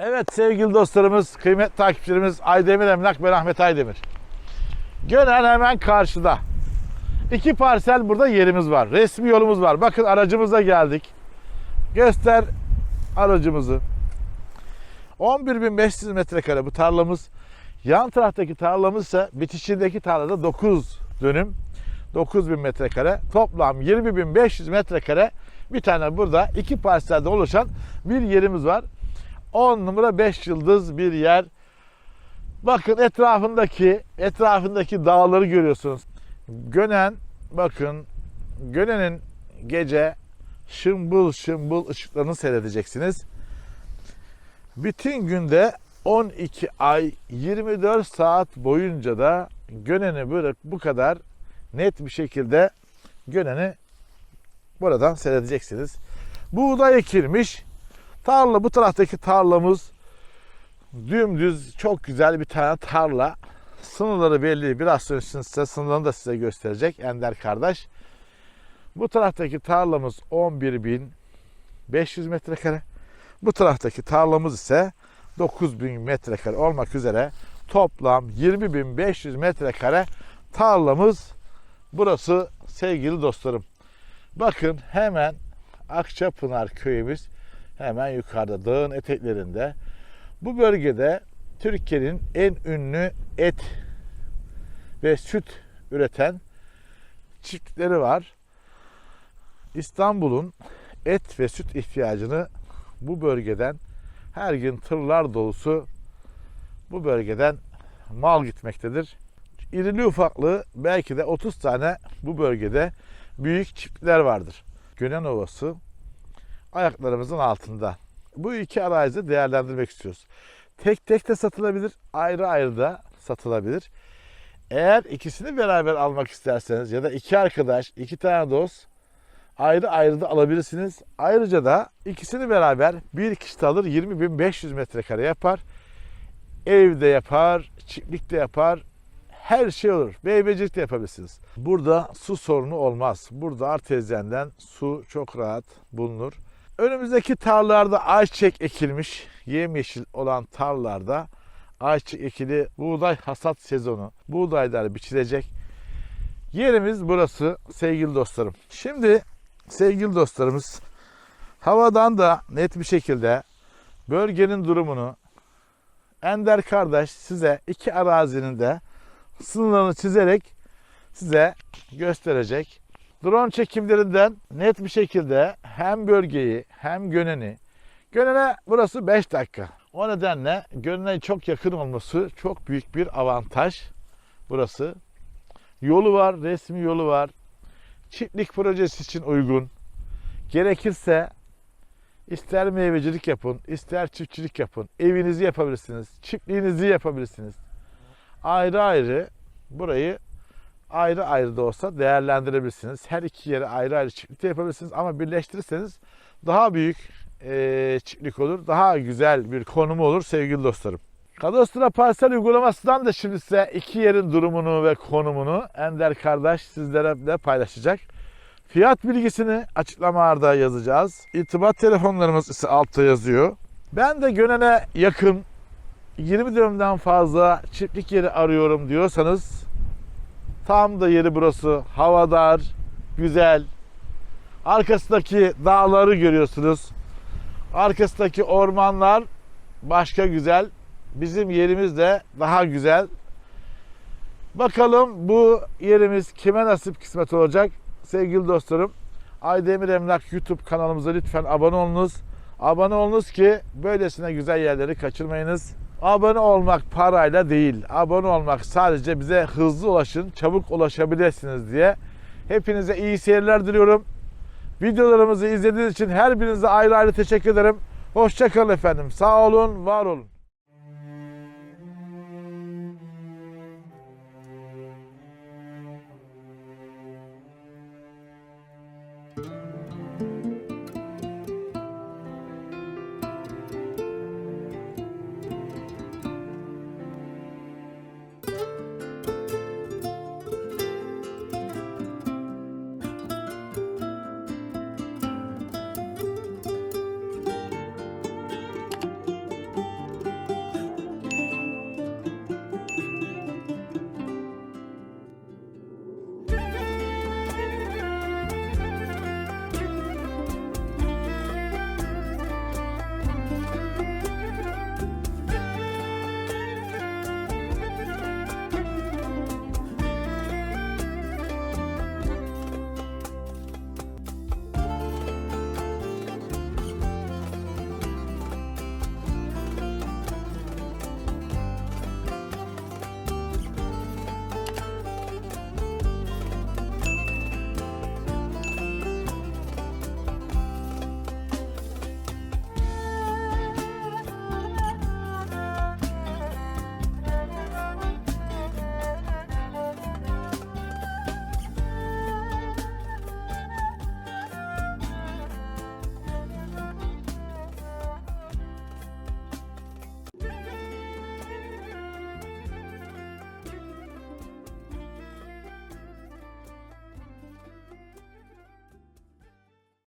Evet sevgili dostlarımız, kıymetli takipçilerimiz Aydemir Emlak ben Ahmet Aydemir. Gönen hemen karşıda. İki parsel burada yerimiz var. Resmi yolumuz var. Bakın aracımıza geldik. Göster aracımızı. 11.500 metrekare bu tarlamız. Yan taraftaki tarlamız ise bitişindeki tarlada 9 dönüm. 9000 metrekare. Toplam 20.500 metrekare bir tane burada iki parselde oluşan bir yerimiz var. 10 numara 5 yıldız bir yer. Bakın etrafındaki etrafındaki dağları görüyorsunuz. Gönen bakın Gönen'in gece şımbıl şımbıl ışıklarını seyredeceksiniz. Bütün günde 12 ay 24 saat boyunca da Gönen'i böyle bu kadar net bir şekilde Gönen'i buradan seyredeceksiniz. Buğday ekilmiş. Tarla bu taraftaki tarlamız dümdüz çok güzel bir tane tarla. Sınırları belli. Biraz sonra size sınırlarını da size gösterecek Ender kardeş. Bu taraftaki tarlamız 11.500 metrekare. Bu taraftaki tarlamız ise 9.000 metrekare olmak üzere toplam 20.500 metrekare tarlamız burası sevgili dostlarım. Bakın hemen Akçapınar köyümüz hemen yukarıda dağın eteklerinde. Bu bölgede Türkiye'nin en ünlü et ve süt üreten çiftlikleri var. İstanbul'un et ve süt ihtiyacını bu bölgeden her gün tırlar dolusu bu bölgeden mal gitmektedir. İrili ufaklı belki de 30 tane bu bölgede büyük çiftlikler vardır. Gönen Ovası ayaklarımızın altında. Bu iki araziyi değerlendirmek istiyoruz. Tek tek de satılabilir, ayrı ayrı da satılabilir. Eğer ikisini beraber almak isterseniz ya da iki arkadaş, iki tane dost ayrı ayrı da alabilirsiniz. Ayrıca da ikisini beraber bir kişi alır 20.500 metrekare yapar. Evde yapar, çiftlikte yapar, her şey olur. Meyvecilik de yapabilirsiniz. Burada su sorunu olmaz. Burada artezyenden su çok rahat bulunur. Önümüzdeki tarlalarda ayçiçek ekilmiş, yemyeşil olan tarlalarda ayçiçek ekili buğday hasat sezonu. Buğdaylar biçilecek. Yerimiz burası sevgili dostlarım. Şimdi sevgili dostlarımız havadan da net bir şekilde bölgenin durumunu Ender kardeş size iki arazinin de sınırlarını çizerek size gösterecek. Drone çekimlerinden net bir şekilde hem bölgeyi hem Gönen'i Gönen'e burası 5 dakika. O nedenle Gönen'e çok yakın olması çok büyük bir avantaj burası. Yolu var, resmi yolu var. Çiftlik projesi için uygun. Gerekirse ister meyvecilik yapın, ister çiftçilik yapın. Evinizi yapabilirsiniz, çiftliğinizi yapabilirsiniz. Ayrı ayrı burayı ayrı ayrı da olsa değerlendirebilirsiniz. Her iki yere ayrı ayrı çiftlikte yapabilirsiniz ama birleştirirseniz daha büyük eee, çiftlik olur. Daha güzel bir konumu olur sevgili dostlarım. Kadastro parsel uygulamasından da şimdi size iki yerin durumunu ve konumunu Ender kardeş sizlere de paylaşacak. Fiyat bilgisini açıklamalarda yazacağız. İrtibat telefonlarımız ise altta yazıyor. Ben de Gönen'e yakın 20 dönümden fazla çiftlik yeri arıyorum diyorsanız tam da yeri burası. Havadar, güzel. Arkasındaki dağları görüyorsunuz. Arkasındaki ormanlar başka güzel. Bizim yerimiz de daha güzel. Bakalım bu yerimiz kime nasip kısmet olacak? Sevgili dostlarım, Aydemir Emlak YouTube kanalımıza lütfen abone olunuz. Abone olunuz ki böylesine güzel yerleri kaçırmayınız. Abone olmak parayla değil. Abone olmak sadece bize hızlı ulaşın, çabuk ulaşabilirsiniz diye. Hepinize iyi seyirler diliyorum. Videolarımızı izlediğiniz için her birinize ayrı ayrı teşekkür ederim. Hoşçakalın efendim. Sağ olun, var olun.